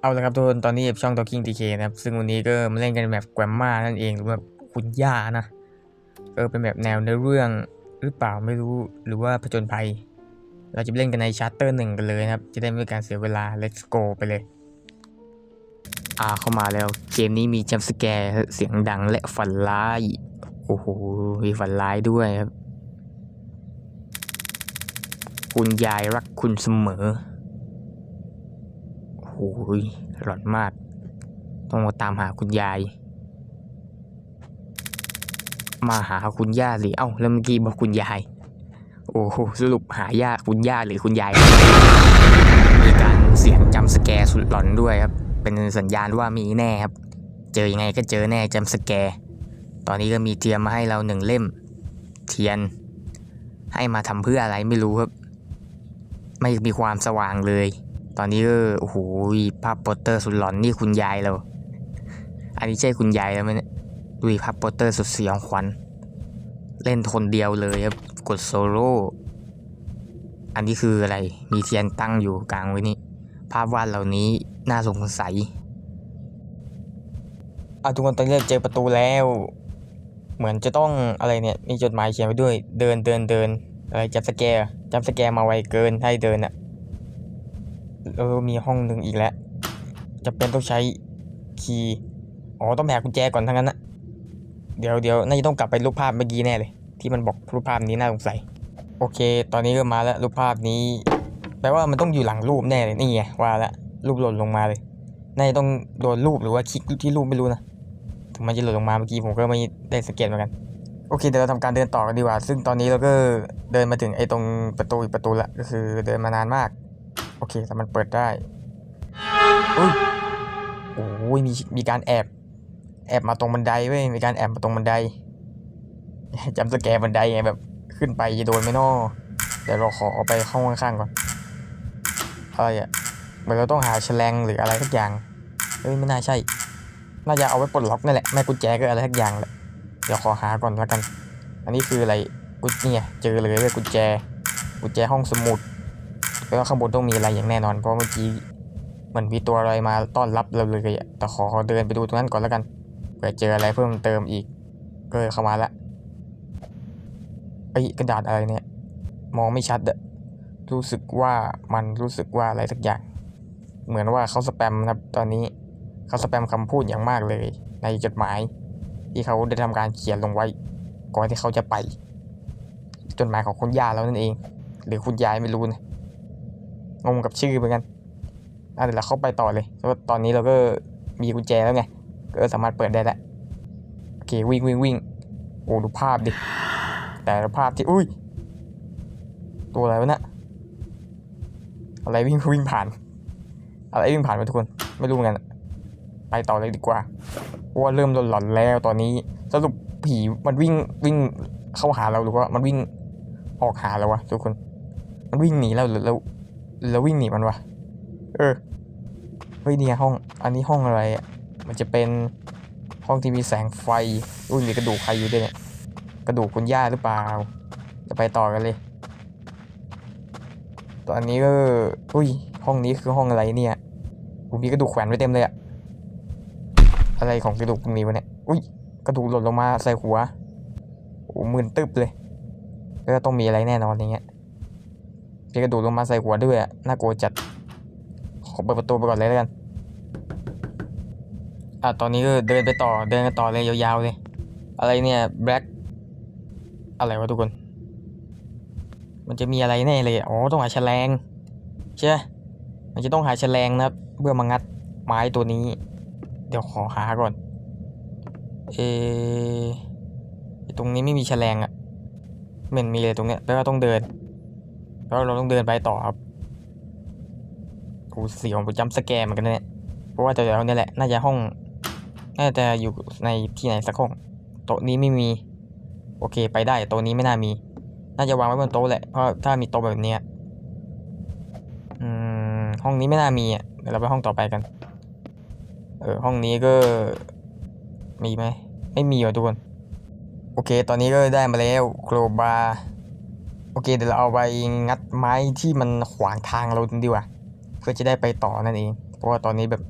เอาละครับทุกคนตอนนี้ช่อง Talking TK นะครับ ซึ่งวันนี้ก็มาเล่นกันแบบแกรมมานั่นเองหรือแบบคุณย่านะเออเป็นแบบแนวในเรื่องหรือเปล่าไม่รู้หรือว่าผจญภัย เราจะเล่นกันในชาร์เตอร์หนึ่งกันเลยนะครับ จะได้ไม่เป็นการเสียเวลา let's go ไปเลย อ่าเข้ามาแล้วเกมนี้มีจัมสแกร์เสียงดังและฝันร้าย โอ้โหมีฝันร้ายด้วยครับ คุณยายรักคุณเสมอ โอ้ยหลอนมาก ต้องมาตามหาคุณยาย มาหาคุณย่าสิเอ้าแล้วเมื่อกี้บอกคุณยาย โอ้โหสรุปหาย่าคุณย่าหรือคุณยาย มีการเสียงจำสแกร์สุดหลอนด้วยครับ เป็นสัญญาณว่ามีแน่ครับ เจอยังไงก็เจอแน่จำสแกร์ตอนนี้ก็มีเทียมมาให้เราหนึ่งเล่ม เทียน ให้มาทำเพื่ออะไรไม่รู้ครับ ไม่มีความสว่างเลย ตอนนี้ก็โอ้โหภาพโปสเตอร์สุดหลอนนี่คุณยายเรา อันนี้ใช่คุณยายแล้วไหมเนี่ยดูภาพโปสเตอร์สุดสยองขวัญ เล่นคนเดียวเลยครับ กดโซโล่ อันนี้คืออะไร มีเทียนตั้งอยู่กลางไว้นี่ ภาพวาดเหล่านี้น่าสงสัยเอาทุกคนตอนนี้เราเจอประตูแล้ว เหมือนจะต้องอะไรเนี่ย มีจดหมายเขียนไว้ด้วย เดินเดินเดินอะไรจับสแกร์จับสแกร์มาไวเกินให้เดินอะ เออมีห้องหนึ่งอีกแล้วจะเป็นต้องใช้คีย์อ๋อต้องไปหากุญแจก่อนทั้งนั้นนะเดี๋ยวเดี๋ยวน่าจะต้องกลับไปรูปภาพเมื่อกี้แน่เลย ที่มันบอกรูปภาพนี้น่าสงสัยโอเค ตอนนี้ก็มาแล้วรูปภาพนี้แปลว่ามันต้องอยู่หลังรูปแน่เลยนี่ไงว่าละรูปหล่นลงมาเลยน่าจะต้องโดนรูปหรือว่าคลิกที่รูปไม่รู้นะถึงมันจะหล่นลงมาเมื่อกี้ผมก็ไม่ได้สังเกตเหมือนกันโอเคเดี๋ยวเราทำการเดินต่อกันดีกว่า ซึ่งตอนนี้เราก็เดินมาถึงไอ้ตรงประตูอีกประตูละก็คือเดินมานานมาก โอเค แต่มันเปิดได้อุ้ยโอ้ยมีมีการแอบ แอบมาตรงบันไดเว้ย มีการแอบมาตรงบันไดจำสแกร์บันไดไงแบบขึ้นไปจะโดนไหม่นอเดี๋ยวเราขอเอาไปห้องข้างๆก่อนอะไรอะเหมือนเราต้องหาแฉลงหรืออะไรสักอย่างเฮ้ยไม่น่าใช่ น่าจะเอาไว้ปลดล็อกนั่นแหละแม่กุญแจก็อะไรสักอย่างแหละเดี๋ยวขอหาก่อนแล้วกัน อันนี้คืออะไรกุญเนี่ยเจอเลยเว้ยกุญแจ กุญแจห้องสมุด แล้วข้างบนต้องมีอะไรอย่างแน่นอน เพราะเมื่อกี้เหมือนมีตัวอะไรมาต้อนรับเราเลยอะแต่ขอเดินไปดูตรงนั้นก่อนแล้วกันเผื่อเจออะไรเพิ่มเติมอีกก็เลยเข้ามาละไอ้กระดาษอะไรเนี่ย มองไม่ชัดอะรู้สึกว่ามันรู้สึกว่าอะไรสักอย่าง เหมือนว่าเขาสแปมนะครับตอนนี้เขาสแปมคำพูดอย่างมากเลย ในจดหมาย ที่เขาได้ทำการเขียนลงไว้ ก่อนที่เขาจะไปจดหมายของคุณย่าแล้วนั่นเอง หรือคุณยายไม่รู้นะ งงกับชื่อเหมือนกันอะเดี๋ยวเราเข้าไปต่อเลยเพราะว่าตอนนี้เราก็มีกุญแจแล้วไง ก็สามารถเปิดได้แล้วโอเควิ่งวิ่งวิ่งโอ้ดูภาพดิ แต่ละภาพที่ อุ้ย ตัวอะไรวะเนะอะไรวิ่งวิ่งผ่าน อะไรวิ่งผ่านไปทุกคน ไม่รู้เหมือนกัน ไปต่อเลยดีกว่าเพราะว่าเริ่มหลอนแล้วตอนนี้ สรุปผีมันวิ่งวิ่งเข้าหาเราหรือว่ามันวิ่งออกหาเราวะทุกคน มันวิ่งหนีเราหรือเรา เราวิ่งหนีมันวะ เออ เฮ้ยเนี่ยห้อง อันนี้ห้องอะไรอะ มันจะเป็นห้องที่มีแสงไฟ อุ้ยมีกระดูกใครอยู่ด้วยเนี่ย กระดูกคุณย่าหรือเปล่า จะไปต่อกันเลย ตอนนี้ก็ อุ้ย ห้องนี้คือห้องอะไรเนี่ยกูมีกระดูกแขวนไว้เต็มเลยอะอะไรของกระดูกตรงนี้วะเนี่ย อุ้ย กระดูกหล่นลงมาใส่หัว โอ้มึนตึบเลยแล้วก็ต้องมีอะไรแน่นอนอย่างเงี้ย มีกระโดูกลงมาใส่หัวด้วยน่ากลัวจัด ขอเปิดประตูไปก่อนเลยแล้วกัน อะตอนนี้ก็เดินไปต่อเดินกันต่อเลยยาวๆเลย อะไรเนี่ยแบล็ k อะไรวะทุกคน มันจะมีอะไรแน่เลย อ๋อต้องหาแฉลงใช่มันจะต้องหาแฉลงนะครับเพื่อมางัดไม้ตัวนี้ เดี๋ยวขอหาก่อน เออตรงนี้ไม่มีแฉลงอะไมันมีเลยตรงเนี้ยแปลว่าต้องเดิน แล้วเราต้องเดินไปต่อครับโอ้เสียงประจำสแกมเหมือนกันเนี่ยเพราะว่าแต่เดี๋ยวนี้แหละน่าจะห้อง น่าจะอยู่ในที่ไหนสักห้องโต๊ะนี้ไม่มี โอเคไปได้โต๊ะนี้ไม่น่ามี น่าจะวางไว้บนโต๊ะแหละเพราะถ้ามีโต๊ะแบบเนี้ยอืมห้องนี้ไม่น่ามีอะเดี๋ยวเราไปห้องต่อไปกันเออห้องนี้ก็มีไหมไม่มีว่ะทุกคน โอเค ตอนนี้ก็ได้มาแล้วโกลบาโอเคเดี๋ยวเราเอาไปงัดไม้ที่มันขวางทางเราดีกว่าเพื่อจะได้ไปต่อนั่นเอง เพราะว่าตอนนี้แบบ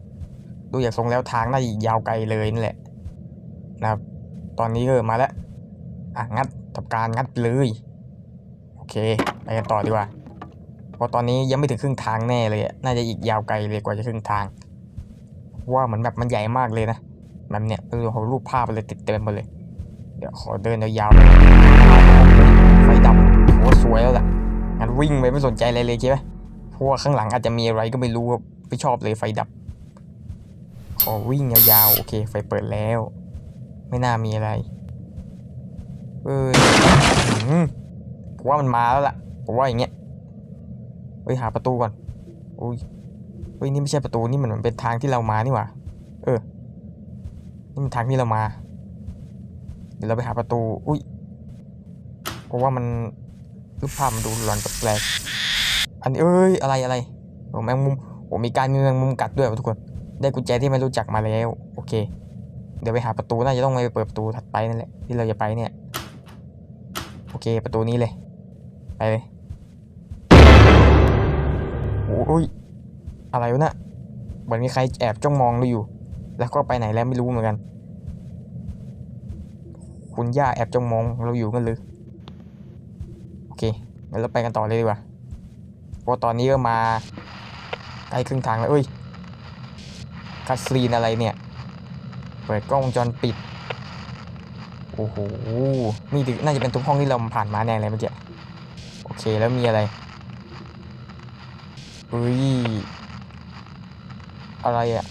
ดูอย่างทรงแล้วทางน่าจะอีกยาวไกลเลยนั่นแหละนะครับตอนนี้ก็มาแล้วอะงัดทำการงัดไปเลยโอเคไปกันต่อดีกว่าเพราะตอนนี้ยังไม่ถึงครึ่งทางแน่เลยน่าจะอีกยาวไกลเลยกว่าจะครึ่งทางว่าเหมือนแบบมันใหญ่มากเลยนะแบบเนี้ยเออเขารูปภาพไปเลยติดเต็มไปเลย เดี๋ยวขอเดินยาวๆ โอ้สวยแล้วล่ะงั้นวิ่งไปไม่สนใจอะไรเลยใช่ไหมเพราะว่าข้างหลังอาจจะมีอะไรก็ไม่รู้ครับไม่ชอบเลยไฟดับขอวิ่งยาวๆโอเค ไฟเปิดแล้ว ไม่น่ามีอะไรเอ้ยผมว่ามันมาแล้วล่ะผมว่าอย่างเงี้ยเฮ้ยหาประตูก่อนอุ้ยเฮ้ยนี่ไม่ใช่ประตูนี่มันเหมือนเป็นทางที่เรามานี่หว่าเออนี่มันทางที่เรามา เดี๋ยวเราไปหาประตู อุ้ยเพราะว่ามัน รูปภาพมันดูหลอนแปลกอันนี้เอ้ยอะไรอะไรโอ้แมงมุมโอ้มีการมีแมงมุมกัดด้วยทุกคน ได้กุญแจที่ไม่รู้จักมาแล้ว โอเค เดี๋ยวไปหาประตูน่าจะต้องไปเปิดประตูถัดไปนั่นแหละที่เราจะไปเนี่ย โอเคประตูนี้เลย ไปเลยโอ้ยอะไรวะน่ะเหมือนมีใครแอบจ้องมองเราอยู่ แล้วก็ไปไหนแล้วไม่รู้เหมือนกัน คุณย่าแอบจ้องมองเราอยู่กันเลยโอ งั้นเราไปกันต่อเลยดีกว่าเพราะตอนนี้ก็มาใกล้ครึ่งทางแล้วเอ้ยคัดซีนอะไรเนี่ย เปิดกล้องวงจรปิด โอ้โห นี่ดิน่าจะเป็นทุกห้องที่เราผ่านมาแน่เลยเมื่อกี้ โอเคแล้วมีอะไรเฮ้ย อะไรอะ่ะ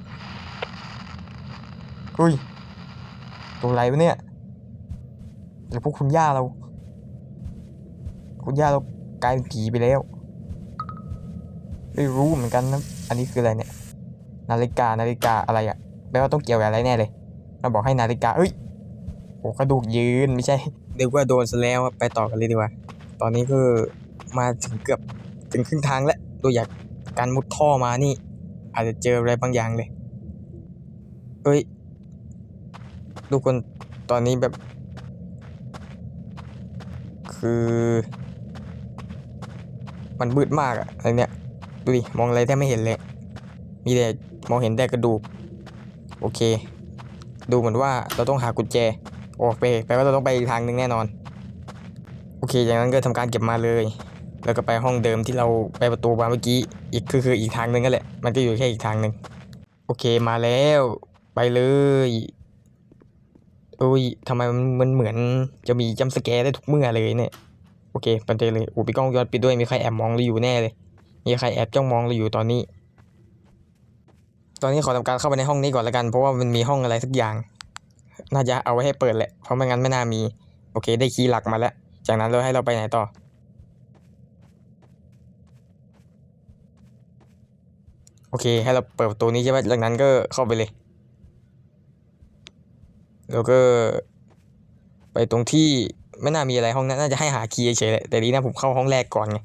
เฮ้ย ตัวอะไรวะเนี่ยหรือพวกคุณย่าเรา คุณย่าเรากลายเป็นผีไปแล้ว ไม่รู้เหมือนกันนะอันนี้คืออะไรเนี่ย นาฬิกานาฬิกาอะไรอะแปลว่าต้องเกี่ยวกับอะไรแน่เลยมาบอกให้นาฬิกาเอ้ยโอ้กระดูกยืนไม่ใช่เรียกว่าโดนซะแล้วไปต่อกันเลยดีกว่า ตอนนี้ก็มาถึงเกือบถึงครึ่งทางแล้วตัวอยากการมุดท่อมานี่ อาจจะเจออะไรบางอย่างเลยเอ้ยทุกคนตอนนี้แบบ คือ มันมืดมากอะอะไรเนี่ยดูดิมองอะไรแทบไม่เห็นเลย มีแต่มองเห็นแต่กระดูก โอเค ดูเหมือนว่าเราต้องหากุญแจ โอเคแปลว่าเราต้องไปอีกทางหนึ่งแน่นอน โอเคจากนั้นก็ทำการเก็บมาเลย แล้วก็ไปห้องเดิมที่เราไปประตูมาเมื่อกี้ อีกคือคืออีกทางหนึ่งนั่นแหละ มันก็อยู่แค่อีกทางหนึ่งโอเคมาแล้วไปเลยโอ้ยทำไมมันมันเหมือนจะมีจัมป์สแกร์ได้ทุกเมื่อเลยเนี่ย อเคไปเจเลยอ้ปีกล้องย้อนปิดด้วยมีใครแอบมองเราอยู่แน่เลย มีใครแอบจ้องมองเราอยู่ตอนนี้ ตอนนี้ขอทำการเข้าไปในห้องนี้ก่อนละกัน เพราะว่ามันมีห้องอะไรสักอย่าง น่าจะเอาไว้ให้เปิดแหละ เพราะไม่งั้นไม่น่ามี โอเค ได้คีย์หลักมาแล้ว จากนั้นเราให้เราไปไหนต่อ โอเค ให้เราเปิดประตูนี้ใช่ไหมจากนั้นก็เข้าไปเลย แล้วก็ ไปตรงที่ ไม่น่ามีอะไรห้องนั้นน่าจะให้หาคีย์เฉยแหละแต่ดีนะผมเข้าห้องแรกก่อนไง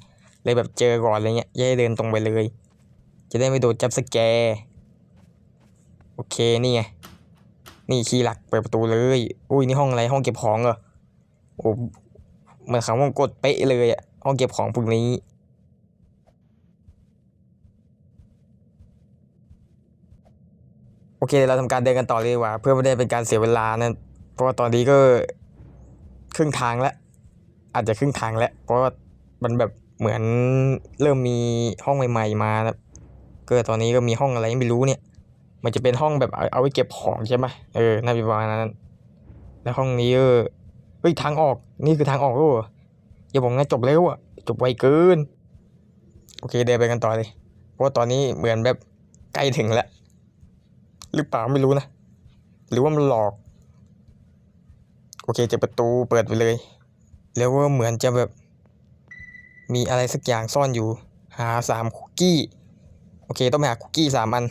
เลยแบบเจอก่อนอะไรเงี้ยอย่าให้เดินตรงไปเลย จะได้ไม่โดนจับสแกร์โอเคนี่ไงนี่คีย์หลักเปิดประตูเลยอุ้ยนี่ห้องอะไรห้องเก็บของเหรอโอ้เหมือนคำว่ากดเป๊ะเลยอะห้องเก็บของพวกนี้โอเคเราทำการเดินกันต่อเลยดีกว่า เพื่อไม่ได้เป็นการเสียเวลานะเพราะว่าตอนนี้ก็ ครึ่งทางแล้ว อาจจะครึ่งทางแล้ว เพราะว่ามันแบบเหมือนเริ่มมีห้องใหม่ ๆ มานะก็ตอนนี้ก็มีห้องอะไรไม่รู้เนี่ย มันจะเป็นห้องแบบเอาไว้เก็บของใช่ไหมเออน่าจะประมาณนั้น แล้วห้องนี้เออเฮ้ยทางออกนี่คือทางออกแล้วเหรอย่าบอกนะจบแล้วอะจบไวเกิน โอเคเดินไปกันต่อเลย เพราะว่าตอนนี้เหมือนแบบใกล้ถึงแล้วหรือเปล่าไม่รู้นะ หรือว่ามันหลอก โอเคจอประตูเปิดไปเลย แล้วก็เหมือนจะแบบ มีอะไรสักอย่างซ่อนอยู่ หาสามคุกกี้ โอเคต้องไปหาคุกกี้สามอัน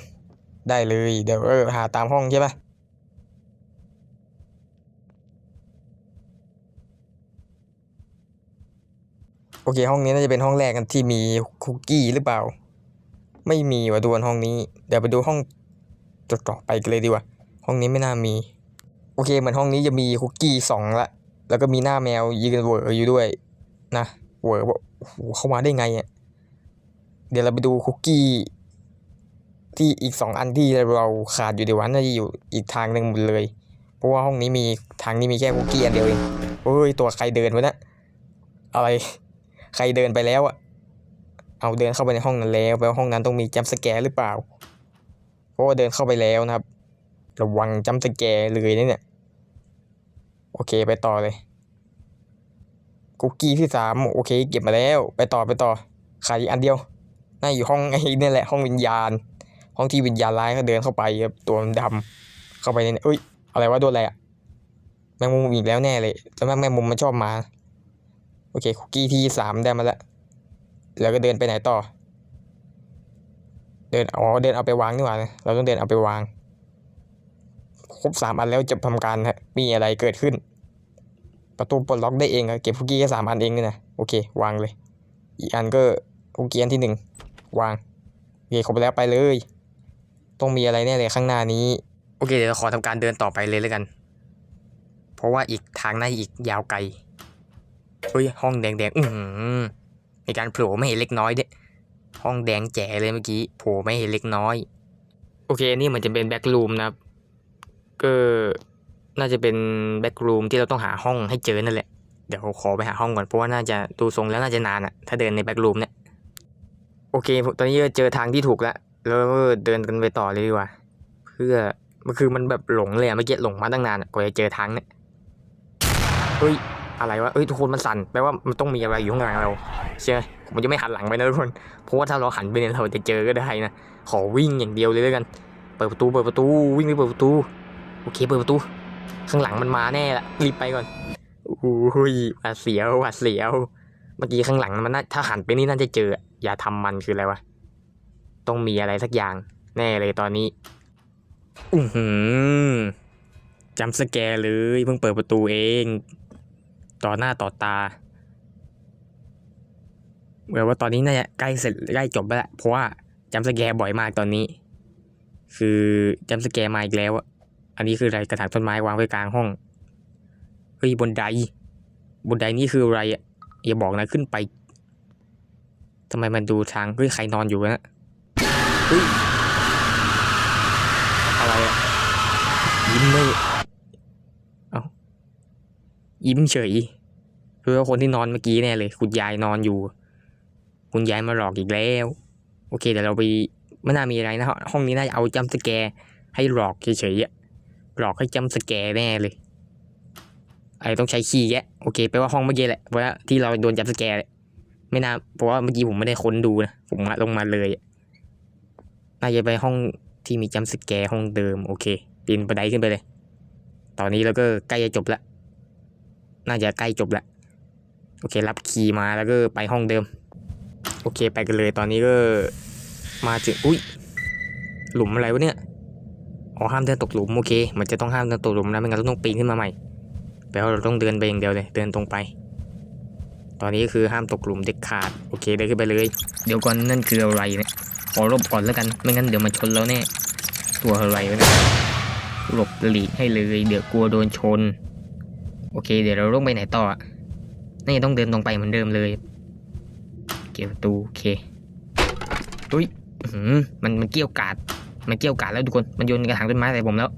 ได้เลยเดี๋ยวเออหาตามห้องใช่ปะโอเค ห้องนี้น่าจะเป็นห้องแรกกันที่มีคุกกี้หรือเปล่า ไม่มีว่ะดวนห้องนี้ เดี๋ยวไปดูห้องต่อไปกันเลยดีกว่า ห้องนี้ไม่น่ามี อเค เหมือนห้องนี้จะมีคุกกี้สองละ แล้วก็มีหน้าแมวยืนเวออยู่ด้วย นะเวอว่าโอ้เข้ามาได้ไงอะเดี๋ยวเราไปดูคุกกี้ที่อีกสองอันที่เราขาดอยู่ในวันน่าจะอยู่อีกทางหนึ่งหมดเลย เพราะว่าห้องนี้มีทางนี้มีแค่คุกกี้อันเดียวเองโอ้ยตัวใครเดินวะนะอะไรใครเดินไปแล้วอะเอาเดินเข้าไปในห้องนั้นแล้วแปลว่าห้องนั้นต้องมีจัมสแกร์หรือเปล่า เพราะว่าเดินเข้าไปแล้วนะครับ ระวังจัมสแกร์เลยนะเนี่ย โอเคไปต่อเลยคุกกี้ที่สามโอเค เก็บมาแล้ว ไปต่อไปต่อขาดอีกอันเดียวน่าอยู่ห้องไอ้นี่แหละห้องวิญญาณ ห้องที่วิญญาณร้ายเขาเดินเข้าไปครับตัวดำเข้าไปในเอ้ยอะไรวะโดนอะไรอะแมงมุมอีกแล้วแน่เลยแล้วแมงมุมมันชอบมาโอเคคุกกี้ที่สามได้มาแล้วแล้วก็เดินไปไหนต่อ เดินอ๋อเดินเอาไปวางนี่หว่าเราต้องเดินเอาไปวาง ครบสามอันแล้วจะทำการฮะมีอะไรเกิดขึ้น ประตูปลดล็อกได้เองอะเก็บคุกกี้แค่สามอันเองนี่นะโอเควางเลย อีกอันก็คุกกี้อันที่หนึ่งวางโอเคครบแล้วไปเลย ต้องมีอะไรแน่เลยข้างหน้านี้ โอเคเดี๋ยวเราขอทำการเดินต่อไปเลยแล้วกัน เพราะว่าอีกทางหน้าอีกยาวไกลเฮ้ยห้องแดงๆอือหือมีการโผล่ไม่เห็นเล็กน้อยด้วยห้องแดงแจ๋เลยเมื่อกี้โผล่ไม่เห็นเล็กน้อย โอเคนี่มือนจะเป็นแบ็กรูมนะครับ ก็น่าจะเป็นแบ็กรูมที่เราต้องหาห้องให้เจอนั่นแหละ เดี๋ยวขอไปหาห้องก่อนเพราะว่าน่าจะดูทรงแล้วน่าจะนานอะถ้าเดินในแบ็กรูมเนี่ยโอเคผมตอนนี้เจอทางที่ถูกแล้ว แล้วเดินกันไปต่อเลยดีกว่า เพื่อมันคือมันแบบหลงเลยอะเมื่อกี้หลงมาตั้งนานอะกว่าจะเจอทางเนี่ยเฮ้ยอะไรวะเอ้ยทุกคนมันสั่นแปลว่ามันต้องมีอะไรอยู่ข้างหลังเราใช่ไหมผมจะไม่หันหลังไปนะทุกคน เพราะว่าถ้าเราหันไปเนี่ยเราจะเจอก็ได้นะ ขอวิ่งอย่างเดียวเลยแล้วกัน เปิดประตูเปิดประตูวิ่งไปเปิดประตู โอเคเปิดประตู ข้างหลังมันมาแน่ละรีบไปก่อนอุ้ยหวาดเสียวหวาดเสียว เมื่อกี้ข้างหลังมันน่าถ้าหันไปนี่น่าจะเจอ อย่าทำมันคืออะไรวะ ต้องมีอะไรสักอย่าง แน่เลยตอนนี้ อือหือจำสแกร์เลยเพิ่งเปิดประตูเอง ต่อหน้าต่อตาเหมือนว่าตอนนี้น่าจะใกล้เสร็จใกล้จบแล้วแหละเพราะว่าจำสแกร์บ่อยมากตอนนี้ คือจำสแกร์มาอีกแล้วอะ อันนี้คืออะไรกระถางต้นไม้วางไว้กลางห้อง เฮ้ยบนได บนไดนี่คืออะไรอะอย่าบอกนะขึ้นไปทำไมมันดูทางเฮ้ยใครนอนอยู่นะเฮ้ยอะไรอะยิ้มไม่เอ้ายิ้มเฉยคือว่าคนที่นอนเมื่อกี้แน่เลย คุณยายนอนอยู่ คุณยายมาหลอกอีกแล้ว โอเคเดี๋ยวเราไปไม่น่ามีอะไรนะห้องนี้น่าจะเอาจัมป์สแกให้หลอกเฉยๆอะ หลอกให้จัมป์สแกร์แน่เลยไอ้ต้องใช้คีย์แกะโอเคแปลว่าห้องเมื่อกี้แหละเพราะว่าที่เราโดนจัมป์สแกร์แหละไม่น่าเพราะว่าเมื่อกี้ผมไม่ได้ค้นดูนะผมมาลงมาเลยน่าจะไปห้องที่มีจัมป์สแกร์ห้องเดิมโอเคปีนบันไดขึ้นไปเลย ตอนนี้เราก็ใกล้จะจบละน่าจะใกล้จบละโอเค รับคีย์มาแล้วก็ไปห้องเดิม โอเคไปกันเลยตอนนี้ก็มาถึงอุ้ยหลุมอะไรวะเนี่ย อ๋อห้ามเดินตกหลุมโอเคมันจะต้องห้ามเดินตกหลุมนะไม่งั้นเราต้องปีนขึ้นมาใหม่แปลว่าเราต้องเดินไปอย่างเดียวเลยเดินตรงไป ตอนนี้คือห้ามตกหลุมเด็ดขาดโอเคเดินขึ้นไปเลย เดี๋ยวก่อนนั่นคืออะไรเนี่ยขอหลบก่อนแล้วกันไม่งั้นเดี๋ยวมันชนเราแน่ตัวอะไรวะเนี่ยหลบหลีกให้เลยเดี๋ยวกลัวโดนชน โอเค เดี๋ยวเราต้องไปไหนต่อนี่ต้องเดินตรงไปเหมือนเดิมเลย เกี่ยวตูโอเคอุ้ยมันมันเกี่ยวกาด มันเกี่ยวกาดแล้วทุกคน มันโยนกระถางต้นไม้ใส่ผมแล้ว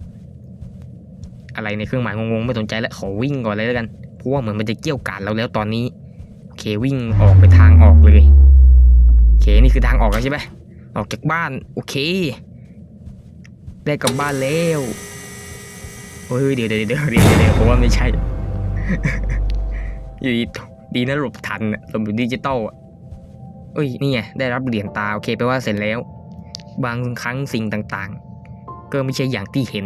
อะไรในเครื่องหมายงงๆไม่สนใจแล้วขอวิ่งก่อนเลยแล้วกัน เพราะว่าเหมือนมันจะเกี่ยวกาดเราแล้วตอนนี้ โอเควิ่งออกไปทางออกเลย โอเคนี่คือทางออกแล้วใช่ไหมออกจากบ้าน โอเค ได้กลับบ้านแล้วโอ้ยเดี๋ยวเดี๋ยวเดี๋ยวเดี๋ยวเดี๋ยวผมว่าไม่ใช่ อยู่ดีนะหลบทันอะหลบอยู่ดิจิตอลอะเอ้ยนี่ไงได้รับเหรียญตาโอเคแปลว่าเสร็จแล้ว บางครั้งสิ่งต่างๆ ก็ไม่ใช่อย่างที่เห็น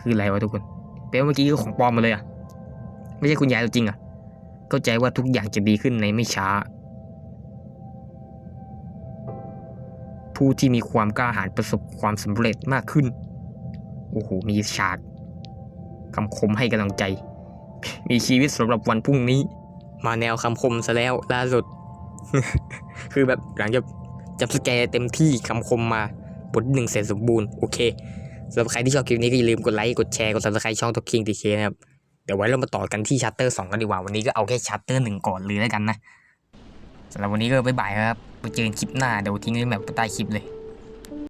คืออะไรวะทุกคนแปลว่าเมื่อกี้ก็ของปลอมมาเลยอะไม่ใช่คุณยายตัวจริงอะเข้าใจว่าทุกอย่างจะดีขึ้นในไม่ช้า ผู้ที่มีความกล้าหาญประสบความสำเร็จมากขึ้นโอ้โหมีฉากคำคมให้กำลังใจ มีชีวิตสำหรับวันพรุ่งนี้ มาแนวคำคมซะแล้วล่าสุด คือแบบหลังจาก จับสแกเต็มที่คำคมมาบทหนึ่งเสร็จสมบูรณ์โอเคสำหรับใครที่ชอบคลิปนี้ก็อย่าลืมกดไลค์กดแชร์กดซับสไครต์ช่องท็อกคิงดีเคนะครับเดี๋ยวไว้เรามาต่อกันที่ชัตเตอร์สองกันดีกว่าวันนี้ก็เอาแค่ชัตเตอร์หนึ่งก่อนเลยแล้วกันนะสำหรับวันนี้ก็บ๊ายบายครับไปเจอกันคลิปหน้าเดี๋ยวทิ้งไว้แบบใต้คลิปเลย